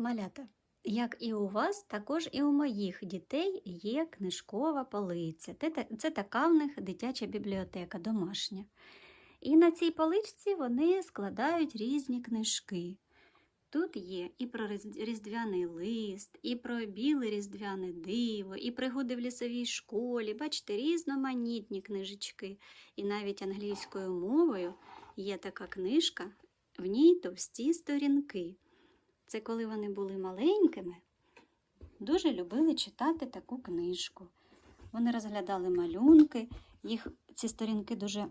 Малята, як і у вас, також і у моїх дітей є книжкова полиця. Це, така в них дитяча бібліотека домашня. І на цій поличці вони складають різні книжки. Тут є і про різдвяний лист, і про біле різдвяне диво, і пригоди в лісовій школі. Бачите, різноманітні книжечки. І навіть англійською мовою є така книжка, в ній товсті сторінки. Це коли вони були маленькими, дуже любили читати таку книжку. Вони розглядали малюнки, їх ці сторінки дуже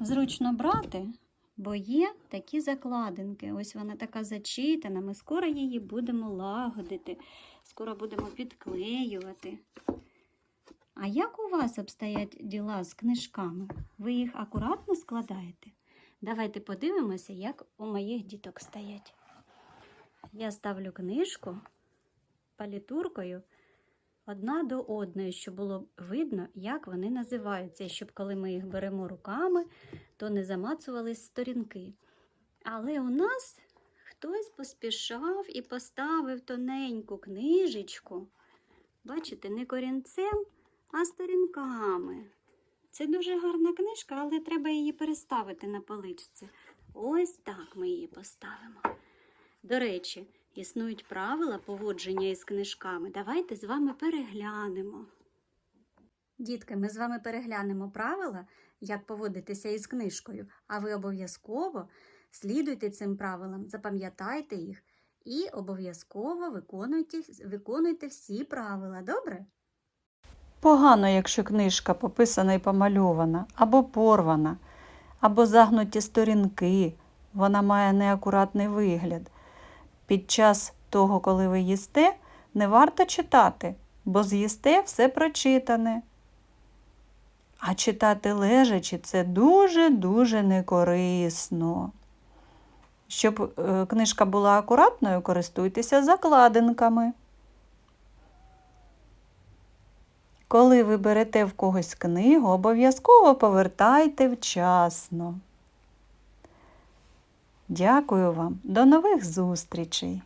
зручно брати, бо є такі закладинки. Ось вона така зачитана. Ми скоро її будемо лагодити, скоро будемо підклеювати. А як у вас обстоять діла з книжками? Ви їх акуратно складаєте? Давайте подивимося, як у моїх діток стоять. Я ставлю книжку палітуркою одна до одної, щоб було видно, як вони називаються, і щоб коли ми їх беремо руками, то не замацувались сторінки. Але у нас хтось поспішав і поставив тоненьку книжечку. Бачите, не корінцем, а сторінками. Це дуже гарна книжка, але треба її переставити на поличці. Ось так ми її поставимо. До речі, існують правила поводження із книжками. Давайте з вами переглянемо. Дітки, ми з вами переглянемо правила, як поводитися із книжкою, а ви обов'язково слідуйте цим правилам, запам'ятайте їх і обов'язково виконуйте, виконуйте всі правила, добре? Погано, якщо книжка пописана і помальована, або порвана, або загнуті сторінки, вона має неакуратний вигляд. Під час того, коли ви їсте, не варто читати, бо з'їсте все прочитане. А читати лежачи це дуже-дуже некорисно. Щоб е, книжка була акуратною, користуйтеся закладинками. Коли ви берете в когось книгу, обов'язково повертайте вчасно. Дякую вам. До нових зустрічей!